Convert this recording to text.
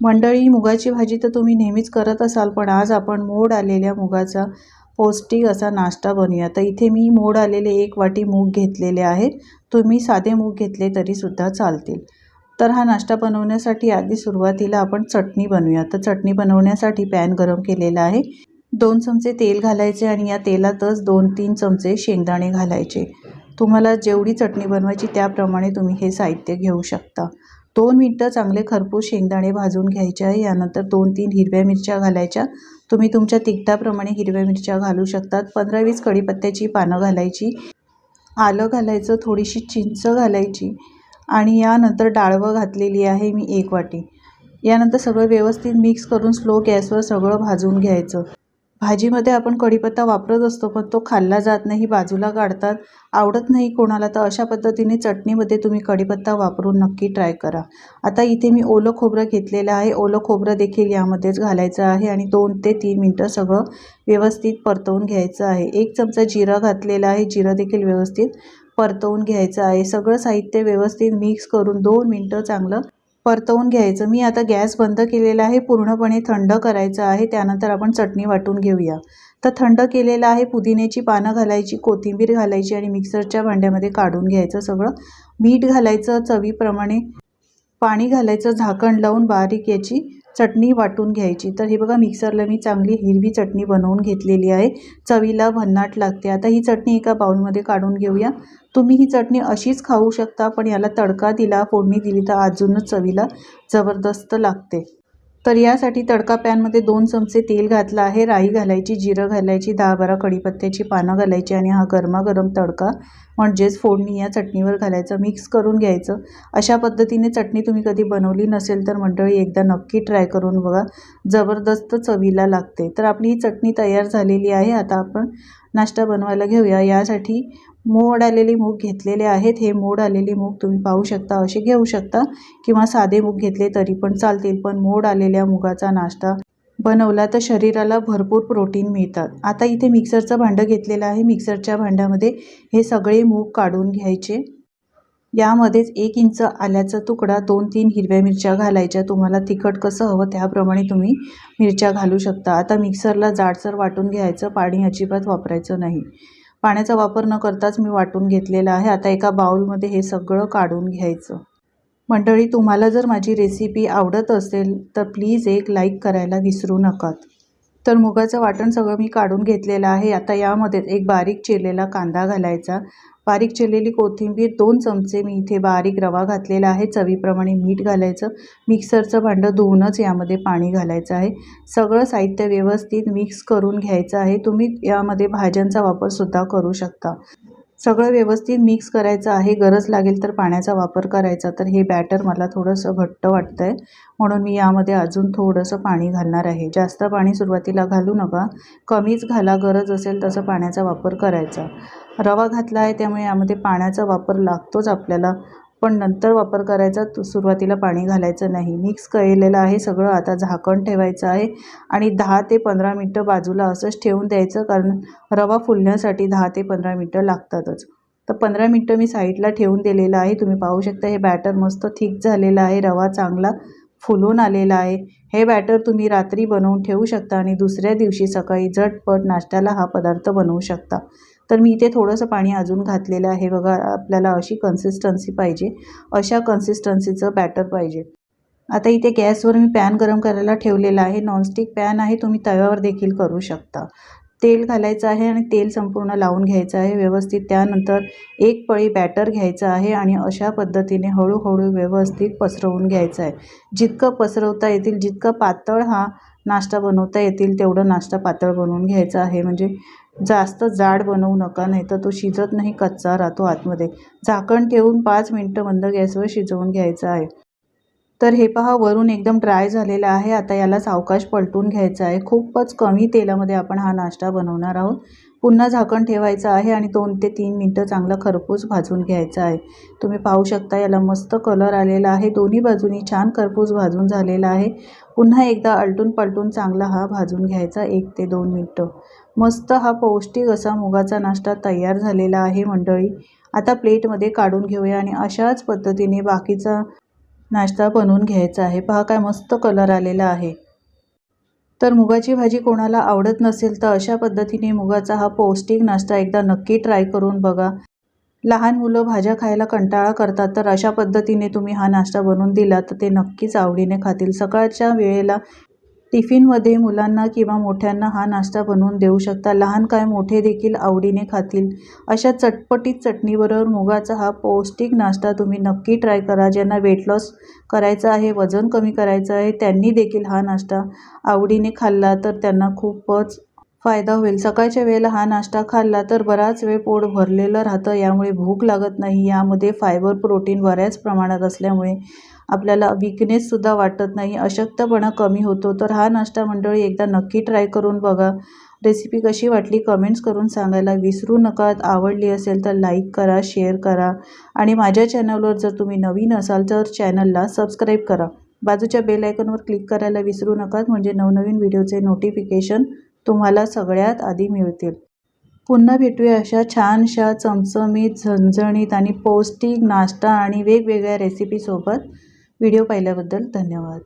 मंडळी मुगाची भाजी तर तुम्ही नेहमीच करत असाल पण आज आपण मोड आलेल्या मुगाचा पौष्टिक असा नाश्ता बनवूया. तर इथे मी मोड आलेले एक वाटी मूग घेतलेले आहेत तुम्ही साधे मूग घेतले तरीसुद्धा चालतील. तर हा नाश्ता बनवण्यासाठी आधी सुरुवातीला आपण चटणी बनवूया. तर चटणी बनवण्यासाठी पॅन गरम केलेला आहे. दोन चमचे तेल घालायचे आणि या तेलातच दोन तीन चमचे शेंगदाणे घालायचे. तुम्हाला जेवढी चटणी बनवायची त्याप्रमाणे तुम्ही हे साहित्य घेऊ शकता. दोन मिनटं चांगले खरपूस शेंगदाणे भाजून घ्यायचे आहे. यानंतर दोन तीन हिरव्या मिरच्या घालायच्या. तुम्ही तुमच्या तिखटाप्रमाणे हिरव्या मिरच्या घालू शकतात. पंधरा वीस कढीपत्त्याची पानं घालायची. आलं घालायचं थोडीशी चिंच घालायची. आणि यानंतर डाळवं घातलेली आहे मी एक वाटी. यानंतर सगळं व्यवस्थित मिक्स करून स्लो गॅसवर सगळं भाजून घ्यायचं. भाजीमध्ये आपण कढीपत्ता वापरत असतो पण तो खाल्ला जात नाही बाजूला काढतात आवडत नाही कोणाला तर अशा पद्धतीने चटणीमध्ये तुम्ही कढीपत्ता वापरून नक्की ट्राय करा. आता इथे मी ओलं खोबरं घेतलेलं आहे. ओलं खोबरं देखील यामध्येच घालायचं आहे आणि दोन ते तीन मिनटं सगळं व्यवस्थित परतवून घ्यायचं आहे. एक चमचा जिरं घातलेलं आहे. जिरं देखील व्यवस्थित परतवून घ्यायचं आहे. सगळं साहित्य व्यवस्थित मिक्स करून दोन मिनटं चांगलं परतवून घ्यायचं. मी आता गॅस बंद केलेला आहे पूर्णपणे थंड करायचं आहे त्यानंतर आपण चटणी वाटून घेऊया. तर थंड केलेलं आहे पुदिन्याची पानं घालायची कोथिंबीर घालायची आणि मिक्सरच्या भांड्यामध्ये काढून घ्यायचं सगळं. मीठ घालायचं चवीप्रमाणे पाणी घालायचं झाकण लावून बारीक याची चटणी वाटून घ्यायची. तर हे बघा मिक्सरला मी चांगली हिरवी चटणी बनवून घेतलेली आहे. चवीला भन्नाट लागते. आता ही चटणी एका बाउलमध्ये काढून घेऊया. तुम्ही ही चटणी अशीच खाऊ शकता पण याला तडका दिला फोडणी दिली तर अजूनच चवीला जबरदस्त लागते. तर यासाठी तडका पॅनमध्ये दोन चमचे तेल घातलं आहे. राई घालायची जिरं घालायची दहा बारा कढीपत्त्याची पानं घालायची आणि हा गरमागरम तडका म्हणजेच फोडणी या चटणीवर घालायचं मिक्स करून घ्यायचं. अशा पद्धतीने चटणी तुम्ही कधी बनवली नसेल तर मंडळी एकदा नक्की ट्राय करून बघा. जबरदस्त चवीला लागते. तर आपली ही चटणी तयार झालेली आहे. आता आपण नाश्ता बनवायला घेऊया. यासाठी मोड आलेले मूग घेतलेले आहेत. हे मोड आलेले मूग तुम्ही पाहू शकता असे घेऊ शकता किंवा साधे मूग घेतले तरी पण चालतील. पण मोड आलेल्या मुगाचा नाश्ता बनवला तर शरीराला भरपूर प्रोटीन मिळतात. आता इथे मिक्सरचं भांडं घेतलेलं आहे. मिक्सरच्या भांड्यामध्ये हे सगळे मूग काढून घ्यायचे. यामध्येच एक इंच आल्याचा तुकडा दोन तीन हिरव्या मिरच्या घालायच्या. तुम्हाला तिखट कसं हवं त्याप्रमाणे तुम्ही मिरच्या घालू शकता. आता मिक्सरला जाडसर वाटून घ्यायचं. पाणी अजिबात वापरायचं नाही. पाण्याचा वापर न करताच मी वाटून घेतलेला आहे. आता एका बाउलमध्ये हे सगळं काढून घ्यायचं. मंडळी तुम्हाला जर माझी रेसिपी आवडत असेल तर प्लीज एक लाईक करायला विसरू नका. तर मुगाचं वाटण सगळं मी काढून घेतलेलं आहे. आता यामध्ये एक बारीक चिरलेला कांदा घालायचा. बारीक चिरलेली कोथिंबीर दोन चमचे मी इथे बारीक रवा घातलेला आहे. चवीप्रमाणे मीठ घालायचं. मिक्सरचं भांडं धुवूनच यामध्ये पाणी घालायचं आहे. सगळं साहित्य व्यवस्थित मिक्स करून घ्यायचं आहे. तुम्ही यामध्ये भाज्यांचा वापरसुद्धा करू शकता. सगळं व्यवस्थित मिक्स करायचं आहे गरज लागेल तर पाण्याचा वापर करायचा. तर हे बॅटर मला थोडंसं घट्ट वाटतं आहे म्हणून मी यामध्ये अजून थोडंसं पाणी घालणार आहे. जास्त पाणी सुरुवातीला घालू नका. कमीच घाला गरज असेल तसं पाण्याचा वापर करायचा. रवा घातला आहे त्यामुळे यामध्ये पाण्याचा वापर लागतोच आपल्याला. पण नंतर वापर करायचा तो सुरुवातीला पाणी घालायचं नाही. मिक्स केलेलं आहे सगळं आता झाकण ठेवायचं आहे आणि दहा ते पंधरा मिनटं बाजूला असंच ठेवून द्यायचं कारण रवा फुलण्यासाठी दहा ते पंधरा मिनटं लागतातच. तर पंधरा मिनटं मी साईडला ठेवून दिलेलं आहे. तुम्ही पाहू शकता हे बॅटर मस्त थिक झालेलं आहे रवा चांगला फुलून आलेला आहे. हे बॅटर तुम्ही रात्री बनवून ठेवू शकता आणि दुसऱ्या दिवशी सकाळी झटपट नाश्त्याला हा पदार्थ बनवू शकता. तर मी इथे थोडंसं पाणी अजून घातलेलं आहे. बघा आपल्याला अशी कन्सिस्टन्सी पाहिजे. अशा कन्सिस्टन्सीचं बॅटर पाहिजे. आता इथे गॅसवर मी पॅन गरम करायला ठेवलेला आहे. नॉनस्टिक पॅन आहे. तुम्ही तव्यावर देखील करू शकता. तेल घालायचं आहे आणि तेल संपूर्ण लावून घ्यायचं आहे. व्यवस्थित त्यानंतर एक पळी बॅटर घ्यायचं आहे आणि अशा पद्धतीने हळूहळू व्यवस्थित पसरवून घ्यायचं आहे. जितकं पसरवता येतील जितकं पातळ हा नाश्ता बनवता येतील तेवढं नाश्ता पातळ बनवून घ्यायचा आहे. म्हणजे जास्त जाड बनवू नका नाही तर तो शिजत नाही कच्चा राहतो आतमध्ये. झाकण ठेवून पाच मिनटं मंद गॅसवर शिजवून घ्यायचं आहे. तर हे पहा वरून एकदम ड्राय झालेलं आहे. आता याला सावकाश पलटून घ्यायचं आहे. खूपच कमी तेलामध्ये आपण हा नाश्ता बनवणार आहोत. पुन्हा झाकण ठेवायचं आहे आणि दोन ते तीन मिनटं चांगलं खरपूस भाजून घ्यायचं आहे. तुम्ही पाहू शकता याला मस्त कलर आलेला आहे. दोन्ही बाजूनी छान खरपूस भाजून झालेला आहे. पुन्हा एकदा अलटून पलटून चांगला हा भाजून घ्यायचा एक ते दोन मिनटं. मस्त हा पौष्टिक असा मुगाचा नाश्ता तयार झालेला आहे मंडळी. आता प्लेटमध्ये काढून घेऊया आणि अशाच पद्धतीने बाकीचा नाश्ता बनवून घ्यायचा आहे. पहा काय मस्त कलर आलेला आहे. तर मुगाची भाजी कोणाला आवडत नसेल तर अशा पद्धतीने मुगाचा हा पौष्टिक नाश्ता एकदा नक्की ट्राय करून बघा. लहान मुलं भाज्या खायला कंटाळा करतात तर अशा पद्धतीने तुम्ही हा नाश्ता बनवून दिला तर ते नक्कीच आवडीने खातील. सकाळच्या वेळेला टिफिनमध्ये मुलांना किंवा मोठ्यांना हा नाश्ता बनवून देऊ शकता. लहान काय मोठे देखील आवडीने खातील. अशा चटपटीत चटणीबरोबर मुगाचा हा पौष्टिक नाश्ता तुम्ही नक्की ट्राय करा. ज्यांना वेट लॉस करायचं आहे वजन कमी करायचं आहे त्यांनी देखील हा नाश्ता आवडीने खाल्ला तर त्यांना खूपच फायदा होईल. सकाळच्या वेळेला हा नाश्ता खाल्ला तर बराच वेळ पोट भरलेलं राहतं. यामुळे भूक लागत नाही. यामध्ये फायबर प्रोटीन बऱ्याच प्रमाणात असल्यामुळे आपल्याला विकनेससुद्धा वाटत नाही. अशक्तपणा कमी होतो. तर हा नाश्ता मंडळी एकदा नक्की ट्राय करून बघा. रेसिपी कशी वाटली कमेंट्स करून सांगायला विसरू नका. आवडली असेल तर लाईक करा शेअर करा आणि माझ्या चॅनलवर जर तुम्ही नवीन असाल तर चॅनलला सबस्क्राईब करा. बाजूच्या बेल आयकॉनवर क्लिक करायला विसरू नका. म्हणजे नवनवीन व्हिडिओचे नोटिफिकेशन तुम्हाला सगळ्यात आधी मिळतील. पुन्हा भेटूया अशा छानशा चमचमीत झणझणीत आणि पौष्टिक नाश्ता आणि वेगवेगळ्या रेसिपीसोबत व्हिडिओ पाहिल्याबद्दल धन्यवाद.